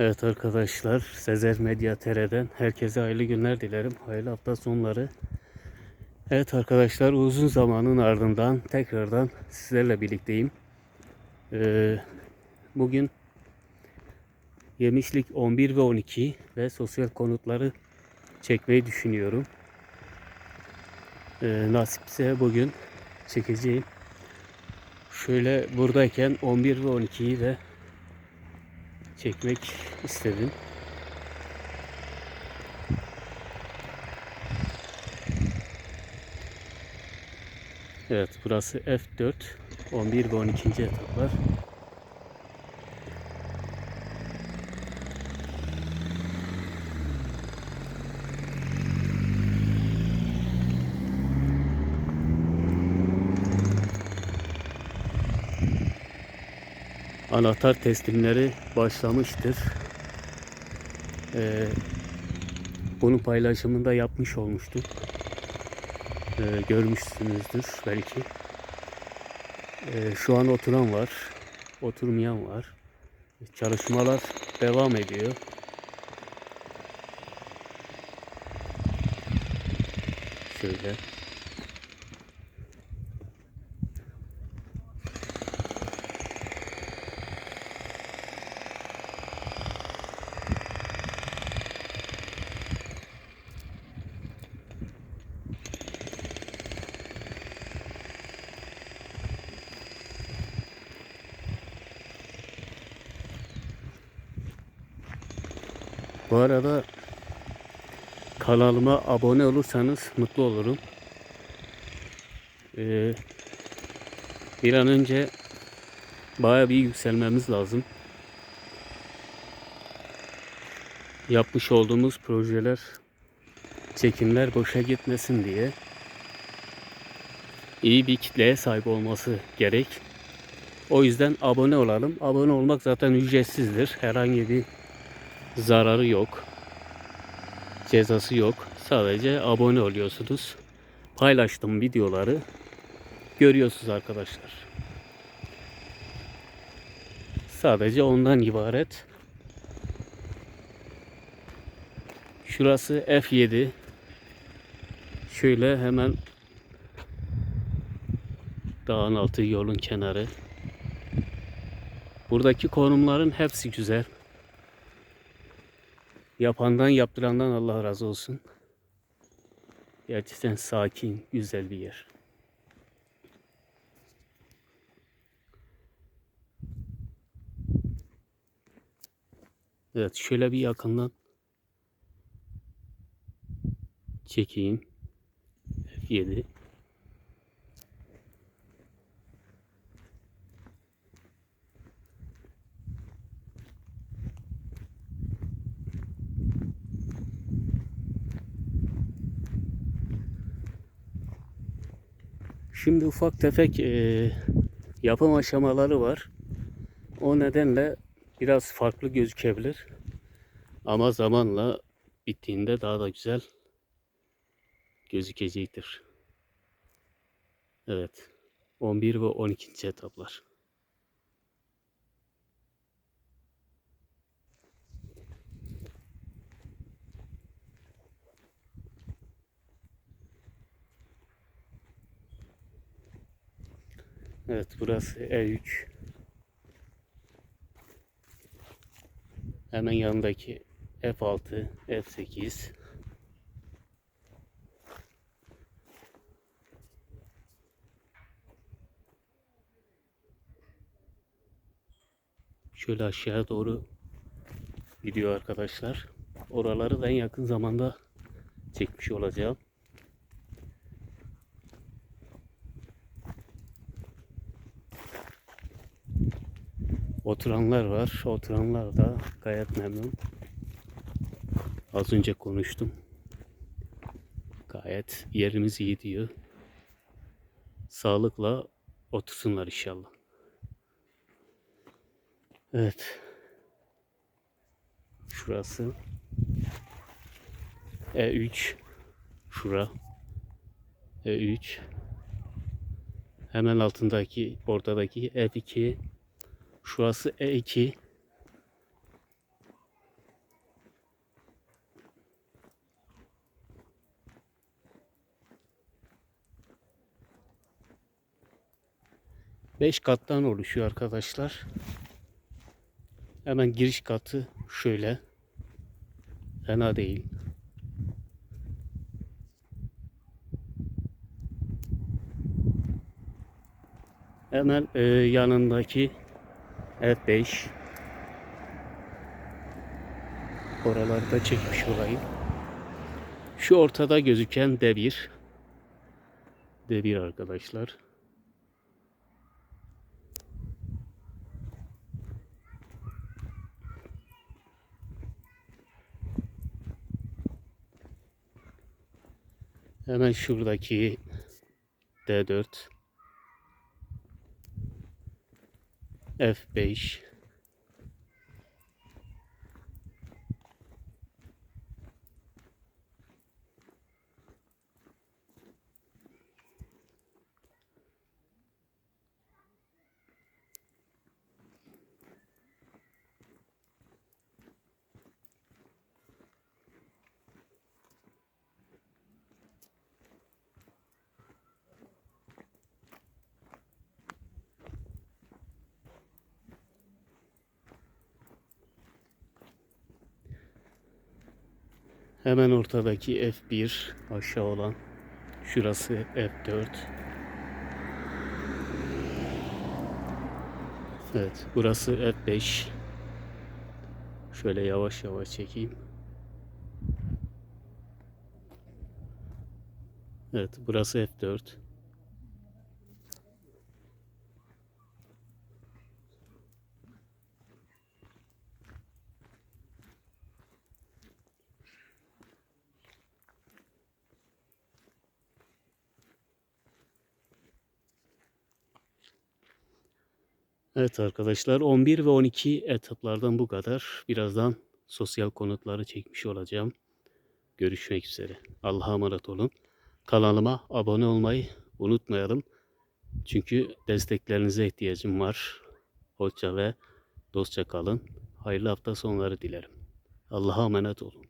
Evet arkadaşlar, Sezer Medya TR'den herkese hayırlı günler dilerim. Hayırlı hafta sonları. Evet arkadaşlar, uzun zamanın ardından tekrardan sizlerle birlikteyim. Ee, bugün Yemişlik 11 ve 12 ve sosyal konutları çekmeyi düşünüyorum. Ee, nasipse bugün çekeceğim. Şöyle buradayken 11 ve 12'yi de çekmek istedim. Evet burası F4 11 ve 12. etaplar. Anahtar teslimleri başlamıştır. Ee, bunun paylaşımını da yapmış olmuştuk. Ee, görmüşsünüzdür belki. Ee, şu an oturan var, oturmayan var. Çalışmalar devam ediyor. Şöyle. Bu arada kanalıma abone olursanız mutlu olurum. Ee, bir an önce baya bir yükselmemiz lazım. Yapmış olduğumuz projeler, çekimler boşa gitmesin diye iyi bir kitleye sahip olması gerek. O yüzden abone olalım. Abone olmak zaten ücretsizdir. Herhangi bir zararı yok. Cezası yok. Sadece abone oluyorsunuz. Paylaştığım videoları görüyorsunuz arkadaşlar. Sadece ondan ibaret. Şurası F7. Şöyle hemen dağın altı yolun kenarı. Buradaki konumların hepsi güzel. Yapandan yaptırandan Allah razı olsun. Gerçekten sakin, güzel bir yer. Evet, şöyle bir yakından çekeyim. F7. Şimdi ufak tefek e, yapım aşamaları var. O nedenle biraz farklı gözükebilir. Ama zamanla bittiğinde daha da güzel gözükecektir. Evet. 11 ve 12. etaplar. Evet burası E3. Hemen yanındaki F6, F8. Şöyle aşağı doğru gidiyor arkadaşlar. Oraları da en yakın zamanda çekmiş olacağım. Oturanlar var. Oturanlar da gayet memnun. Az önce konuştum. Gayet yerimiz iyi diyor. Sağlıkla otursunlar inşallah. Evet. Şurası. E3. Şura. E3. Hemen altındaki, ortadaki F2. Şurası E2. Beş kattan oluşuyor arkadaşlar. Hemen giriş katı şöyle. Fena değil. Hemen e, yanındaki F5 oralarda çekmiş olayım. Şu ortada gözüken D1 D1 arkadaşlar. Hemen şuradaki D4 F5 Hemen ortadaki F1 aşağı olan. Şurası F4 Evet burası F5 Şöyle yavaş yavaş çekeyim. Evet burası F4 Evet arkadaşlar 11 ve 12 etaplardan bu kadar. Birazdan sosyal konutları çekmiş olacağım. Görüşmek üzere. Allah'a emanet olun. Kanalıma abone olmayı unutmayalım. Çünkü desteklerinize ihtiyacım var. Hoşça ve dostça kalın. Hayırlı hafta sonları dilerim. Allah'a emanet olun.